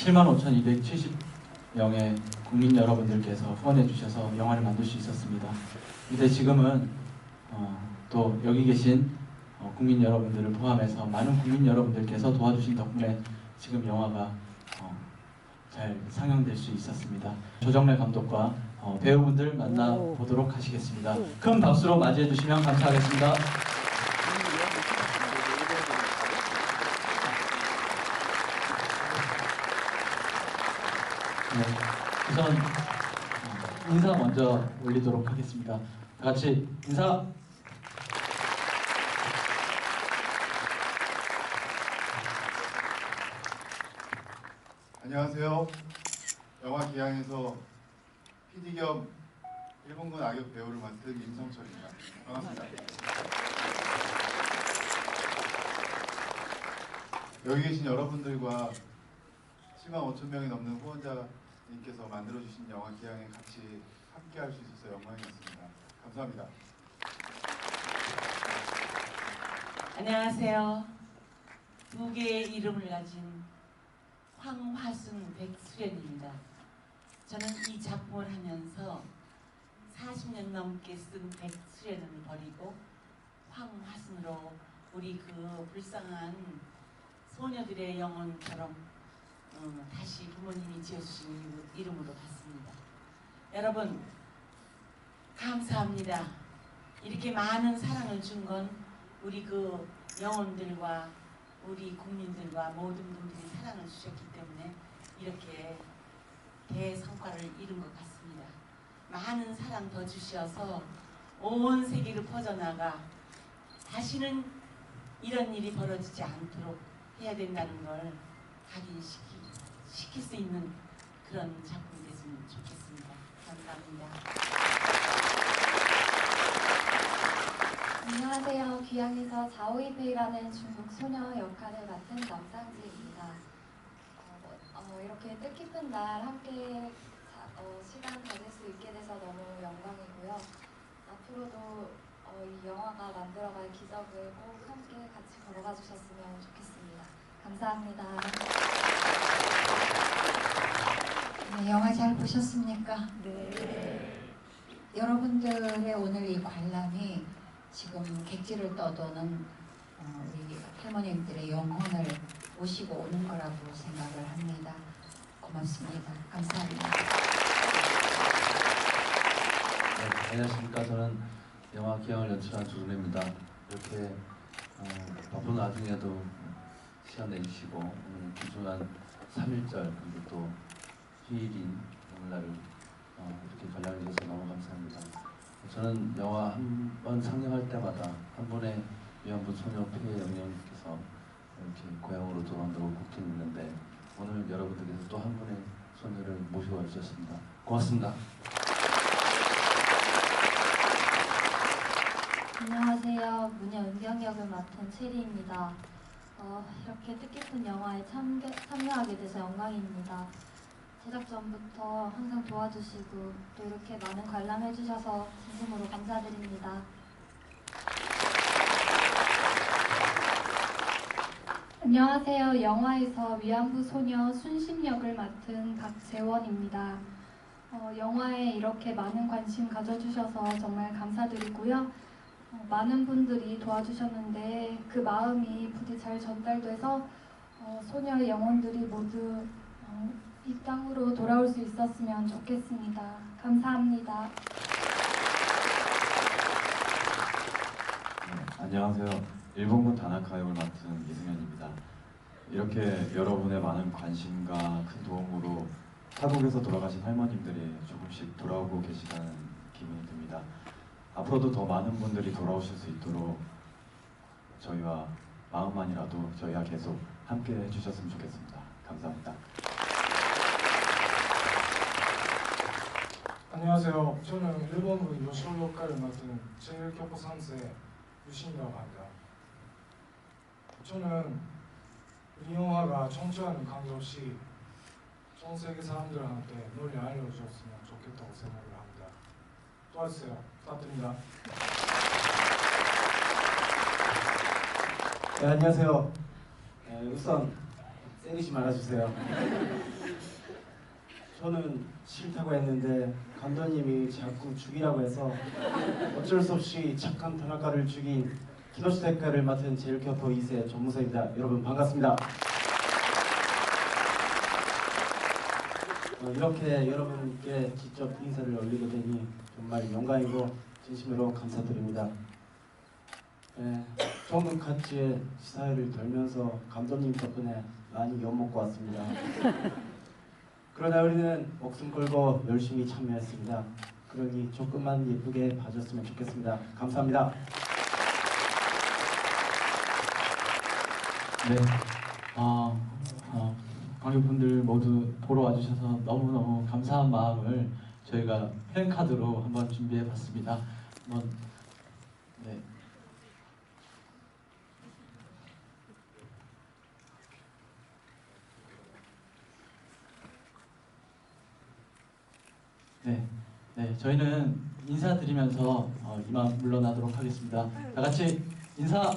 75,270명의 국민 여러분들께서 후원해 주셔서 영화를 만들 수 있었습니다. 근데 지금은 어, 또 여기 계신 어, 국민 여러분들을 포함해서 많은 국민 여러분들께서 도와주신 덕분에 지금 영화가 어, 잘 상영될 수 있었습니다. 조정래 감독과 어, 배우분들 만나 보도록 하시겠습니다. 큰 박수로 맞이해 주시면 감사하겠습니다. 네, 우선 어, 인사 먼저 올리도록 하겠습니다. 다 같이 인사. 안녕하세요. 영화 기양에서 PD 겸 일본군 악역 배우를 맡은 임성철입니다. 반갑습니다. 여기 계신 여러분들과 7만 5천 명이 넘는 후원자 님께서 만들어주신 영화 기양에 같이 함께 할 수 있어서 영광이었습니다. 감사합니다. 안녕하세요. 두 개의 이름을 가진 황화순 백수연입니다. 저는 이 작품을 하면서 40년 넘게 쓴 백수연을 버리고 황화순으로 우리 그 불쌍한 소녀들의 영혼처럼 어, 다시 부모님이 지어주신 이름으로 갔습니다. 여러분 감사합니다. 이렇게 많은 사랑을 준 건 우리 그 영혼들과 우리 국민들과 모든 분들이 사랑을 주셨기 때문에 이렇게 대성과를 이룬 것 같습니다. 많은 사랑 더 주셔서 온 세계로 퍼져나가 다시는 이런 일이 벌어지지 않도록 해야 된다는 걸 각인시키, 시킬 수 있는 그런 작품이 됐으면 좋겠습니다. 감사합니다. 안녕하세요. 귀향에서 자오이페이라는 중국 소녀 역할을 맡은 남상지입니다. 어, 어, 이렇게 뜻깊은 날 함께 자- 어, 시간 가질 수 있게 돼서 너무 영광이고요. 앞으로도 어, 이 영화가 만들어갈 기적을 꼭 함께 같이 걸어가 주셨으면 좋겠습니다. 감사합니다. 네, 영화 잘 보셨습니까? 네. 여러분들의 오늘 이 관람이 지금 객지를 떠도는 어, 우리 할머님들의 영혼을 모시고 오는 거라고 생각을 합니다. 고맙습니다. 감사합니다. 네, 안녕하십니까. 저는 영화 기왕을 연출한 조준혜입니다. 이렇게 어, 바쁜 와중에도 시간 내주시고 오늘 귀중한 3일절 그리고 또 휴일인 오늘날을 어, 이렇게 관람해 주셔서 너무 감사합니다. 저는 영화 한 번 상영할 때마다 한 번의 위안부 소녀 피해 영령께서 이렇게 고향으로 돌아온다고 곡해 있는데 오늘 여러분들께서 또 한 분의 소녀를 모시고 와주셨습니다. 고맙습니다. 안녕하세요. 은경 역을 맡은 체리입니다. 어, 이렇게 뜻깊은 영화에 참게, 참여하게 돼서 영광입니다. 제작 전부터 항상 도와주시고 또 이렇게 많은 관람해 주셔서 진심으로 감사드립니다. 안녕하세요. 영화에서 위안부 소녀 순심 역을 맡은 박재원입니다. 어, 영화에 이렇게 많은 관심 가져주셔서 정말 감사드리고요. 어, 많은 분들이 도와주셨는데 그 마음이 부디 잘 전달돼서 어, 소녀의 영혼들이 모두 어, 이 땅으로 돌아올 수 있었으면 좋겠습니다. 감사합니다. 네, 안녕하세요. 일본군 다나카 역을 맡은 이승현입니다. 이렇게 여러분의 많은 관심과 큰 도움으로 타국에서 돌아가신 할머님들이 조금씩 돌아오고 계시다는 기분이 듭니다. 앞으로도 더 많은 분들이 돌아오실 수 있도록 저희와 마음만이라도 저희와 계속 함께 해주셨으면 좋겠습니다. 감사합니다. 안녕하세요. 저는 일본군 요시로 역할을 맡은 제1교포 3세 유신이라고 합니다. 저는 이 영화가 청취하는 관계없이 전 세계 사람들한테 널리 알려주었으면 좋겠다고 생각을 합니다. 도와주세요. 부탁드립니다. 네, 안녕하세요. 네, 우선 때리지 말아주세요. 저는 싫다고 했는데 감독님이 자꾸 죽이라고 해서 어쩔 수 없이 착한 타나카를 죽인 키노시테카를 맡은 제일교포 2세 전무서입니다. 여러분 반갑습니다. 어, 이렇게 여러분께 직접 인사를 올리게 되니 정말 영광이고 진심으로 감사드립니다. 네, 좋은 같이 시사회를 돌면서 감독님 덕분에 많이 엿먹고 왔습니다. 그러나 우리는 목숨 걸고 열심히 참여했습니다. 그러니 조금만 예쁘게 봐줬으면 좋겠습니다. 감사합니다. 네. 어, 어, 관객분들 모두 보러 와주셔서 너무너무 감사한 마음을 저희가 플랜카드로 한번 준비해 봤습니다. 한번, 네. 네. 네, 저희는 인사드리면서 어, 이만 물러나도록 하겠습니다. 다 같이 인사!